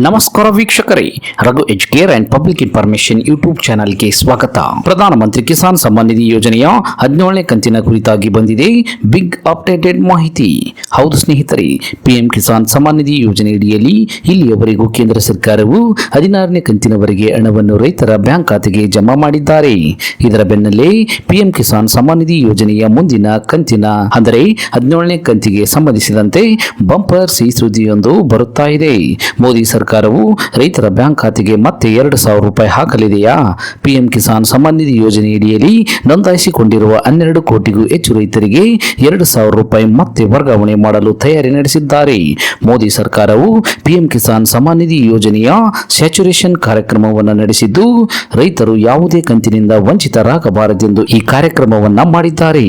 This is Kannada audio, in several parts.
ನಮಸ್ಕಾರ ವೀಕ್ಷಕರೇ, Raghu ಎಜ್ care and public information YouTube ಚಾನಲ್ಗೆ ಸ್ವಾಗತ. ಪ್ರಧಾನಮಂತ್ರಿ ಕಿಸಾನ್ ಸಮ್ಮಾನ್ ನಿಧಿ ಯೋಜನೆಯ ಹದಿನೇಳನೇ ಕಂತಿನ ಕುರಿತಾಗಿ ಬಂದಿದೆ ಬಿಗ್ ಅಪ್ಡೇಟೆಡ್ ಮಾಹಿತಿ. ಹೌದು ಸ್ನೇಹಿತರೆ ಪಿಎಂ ಕಿಸಾನ್ ಸಮ್ಮಾನ್ ನಿಧಿ ಯೋಜನೆಯಡಿಯಲ್ಲಿ ಇಲ್ಲಿಯವರೆಗೂ ಕೇಂದ್ರ ಸರ್ಕಾರವು ಹದಿನಾರನೇ ಕಂತಿನವರೆಗೆ ಹಣವನ್ನು ರೈತರ ಬ್ಯಾಂಕ್ ಖಾತೆಗೆ ಜಮಾ ಮಾಡಿದ್ದಾರೆ. ಇದರ ಬೆನ್ನಲ್ಲೇ ಪಿಎಂ ಕಿಸಾನ್ ಸಮ್ಮಾನ್ ನಿಧಿ ಯೋಜನೆಯ ಮುಂದಿನ ಕಂತಿನ, ಅಂದರೆ ಹದಿನೇಳನೇ ಕಂತಿಗೆ ಸಂಬಂಧಿಸಿದಂತೆ ಬಂಪರ್ ಸಿ ಸುದ್ದಿಯೊಂದು ಬರುತ್ತಾ ಇದೆ. ಮೋದಿ ಸರ್ಕಾರವು ರೈತರ ಬ್ಯಾಂಕ್ ಖಾತೆಗೆ ಮತ್ತೆ ಎರಡು ಸಾವಿರ ರೂಪಾಯಿ ಹಾಕಲಿದೆಯಾ? ಪಿಎಂ ಕಿಸಾನ್ ಸಮ್ಮಾನ್ ನಿಧಿ ಯೋಜನೆಯಡಿಯಲ್ಲಿ ನೋಂದಾಯಿಸಿಕೊಂಡಿರುವ ಹನ್ನೆರಡು ಕೋಟಿಗೂ ಹೆಚ್ಚು ರೈತರಿಗೆ ಎರಡು ಸಾವಿರ ರೂಪಾಯಿ ಮತ್ತೆ ವರ್ಗಾವಣೆ ಮಾಡಲು ತಯಾರಿ ನಡೆಸಿದ್ದಾರೆ. ಮೋದಿ ಸರ್ಕಾರವು ಪಿಎಂ ಕಿಸಾನ್ ಸಮ್ಮಾನ್ ನಿಧಿ ಯೋಜನೆಯ ಸ್ಯಾಚುರೇಷನ್ ಕಾರ್ಯಕ್ರಮವನ್ನು ನಡೆಸಿದ್ದು, ರೈತರು ಯಾವುದೇ ಕಂತಿನಿಂದ ವಂಚಿತರಾಗಬಾರದೆಂದು ಈ ಕಾರ್ಯಕ್ರಮವನ್ನು ಮಾಡಿದ್ದಾರೆ.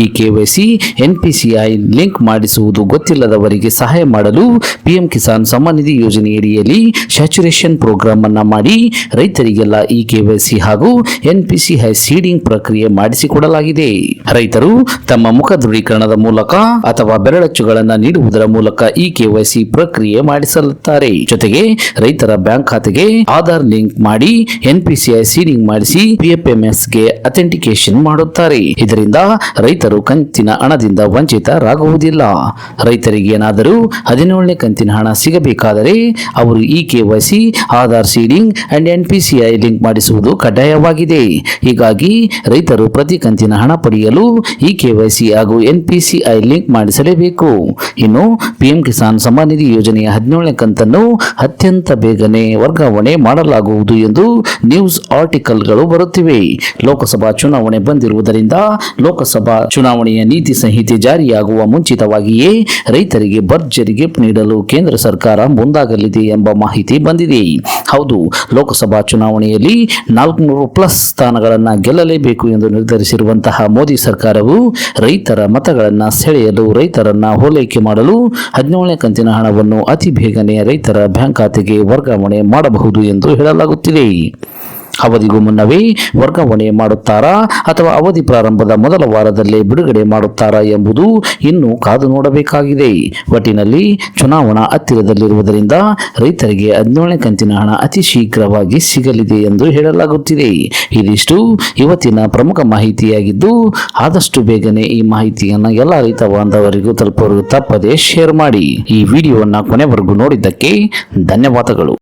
ಈ ಕೆವೈಸಿ ಎನ್ಪಿಸಿಐ ಲಿಂಕ್ ಮಾಡಿಸುವುದು ಗೊತ್ತಿಲ್ಲದವರಿಗೆ ಸಹಾಯ ಮಾಡಲು ಪಿಎಂ ಕಿಸಾನ್ ಸಮ್ಮಾನ್ ನಿಧಿ ಯೋಜನೆಯಡಿಯಲ್ಲಿ ಸ್ಯಾಚುರೇಷನ್ ಪ್ರೋಗ್ರಾಮ್ ಅನ್ನ ಮಾಡಿ ರೈತರಿಗೆಲ್ಲ ಇ ಕೆವೈಸಿ ಹಾಗೂ ಎನ್ಪಿಸಿಐ ಸೀಡಿಂಗ್ ಪ್ರಕ್ರಿಯೆ ಮಾಡಿಸಿಕೊಡಲಾಗಿದೆ. ರೈತರು ತಮ್ಮ ಮುಖ ದೃಢೀಕರಣದ ಮೂಲಕ ಅಥವಾ ಬೆರಳಚ್ಚುಗಳನ್ನು ನೀಡುವುದರ ಮೂಲಕ ಇ ಕೆವೈಸಿ ಪ್ರಕ್ರಿಯೆ ಮಾಡಿಸಲುತ್ತಾರೆ ಜೊತೆಗೆ ರೈತರ ಬ್ಯಾಂಕ್ ಖಾತೆಗೆ ಆಧಾರ್ ಲಿಂಕ್ ಮಾಡಿ ಎನ್ಪಿಸಿಐ ಸೀಡಿಂಗ್ ಮಾಡಿಸಿ ಪಿಎಫ್ಎಂಎಸ್ಗೆ ಅಥೆಂಟಿಕೇಶನ್ ಮಾಡುತ್ತಾರೆ. ಇದರಿಂದ ರೈತರು ಕಂತಿನ ಹಣದಿಂದ ವಂಚಿತರಾಗುವುದಿಲ್ಲ. ರೈತರಿಗೆ ಏನಾದರೂ ಹದಿನೇಳನೇ ಕಂತಿನ ಹಣ ಸಿಗಬೇಕಾದರೆ ಅವರು ಈ KYC Aadhaar seeding and NPCI link ಮಾಡಿಸುವುದು ಕಡ್ಡಾಯವಾಗಿದೆ. ಹೀಗಾಗಿ ರೈತರು ಪ್ರತಿ ಕಂತಿನ ಹಣ ಪಡೆಯಲು ಈ ಕೆವೈಸಿ ಹಾಗೂ ಎನ್ಪಿಸಿಐ ಲಿಂಕ್ ಮಾಡಿಸಲೇಬೇಕು. ಇನ್ನು ಪಿಎಂ ಕಿಸಾನ್ ಸಮ್ಮಾನ್ ನಿಧಿ ಯೋಜನೆಯ ಹದಿನೇಳನೇ ಕಂತನ್ನು ಅತ್ಯಂತ ಬೇಗನೆ ವರ್ಗಾವಣೆ ಮಾಡಲಾಗುವುದು ಎಂದು ನ್ಯೂಸ್ ಆರ್ಟಿಕಲ್ಗಳು ಬರುತ್ತಿವೆ. ಲೋಕಸಭಾ ಚುನಾವಣೆ ಬಂದಿರುವುದರಿಂದ ಲೋಕಸಭಾ ಚುನಾವಣೆಯ ನೀತಿ ಸಂಹಿತೆ ಜಾರಿಯಾಗುವ ಮುಂಚಿತವಾಗಿಯೇ ರೈತರಿಗೆ ಭರ್ಜರಿ ಗಿಫ್ಟ್ ನೀಡಲು ಕೇಂದ್ರ ಸರ್ಕಾರ ಮುಂದಾಗಲಿದೆ ಎಂಬ ಮಾಹಿತಿ ಬಂದಿದೆ. ಹೌದು, ಲೋಕಸಭಾ ಚುನಾವಣೆಯಲ್ಲಿ ನಾಲ್ಕುನೂರು ಪ್ಲಸ್ ಸ್ಥಾನಗಳನ್ನು ಗೆಲ್ಲಲೇಬೇಕು ಎಂದು ನಿರ್ಧರಿಸಿರುವಂತಹ ಮೋದಿ ಸರ್ಕಾರವು ರೈತರ ಮತಗಳನ್ನು ಸೆಳೆಯಲು, ರೈತರನ್ನ ಹೋಲೈಕೆ ಮಾಡಲು ಹದಿನೇಳನೇ ಕಂತಿನ ಹಣವನ್ನು ಅತಿ ಬೇಗನೆ ರೈತರ ಬ್ಯಾಂಕ್ ಖಾತೆಗೆ ವರ್ಗಾವಣೆ ಮಾಡಬಹುದು ಎಂದು ಹೇಳಲಾಗುತ್ತಿದೆ. ಅವಧಿಗೂ ಮುನ್ನವೇ ವರ್ಗಾವಣೆ ಮಾಡುತ್ತಾರಾ ಅಥವಾ ಅವಧಿ ಪ್ರಾರಂಭದ ಮೊದಲ ವಾರದಲ್ಲೇ ಬಿಡುಗಡೆ ಮಾಡುತ್ತಾರಾ ಎಂಬುದು ಇನ್ನೂ ಕಾದು ನೋಡಬೇಕಾಗಿದೆ. ಒಟ್ಟಿನಲ್ಲಿ ಚುನಾವಣಾ ಹತ್ತಿರದಲ್ಲಿರುವುದರಿಂದ ರೈತರಿಗೆ ಹದಿನೇಳನೇ ಕಂತಿನ ಹಣ ಅತಿ ಶೀಘ್ರವಾಗಿ ಸಿಗಲಿದೆ ಎಂದು ಹೇಳಲಾಗುತ್ತಿದೆ. ಇದಿಷ್ಟು ಇವತ್ತಿನ ಪ್ರಮುಖ ಮಾಹಿತಿಯಾಗಿದ್ದು, ಆದಷ್ಟು ಬೇಗನೆ ಈ ಮಾಹಿತಿಯನ್ನು ಎಲ್ಲ ರೈತ ಬಾಂಧವರಿಗೂ ತಲುಪಲು ತಪ್ಪದೆ ಶೇರ್ ಮಾಡಿ. ಈ ವಿಡಿಯೋವನ್ನು ಕೊನೆವರೆಗೂ ನೋಡಿದ್ದಕ್ಕೆ ಧನ್ಯವಾದಗಳು.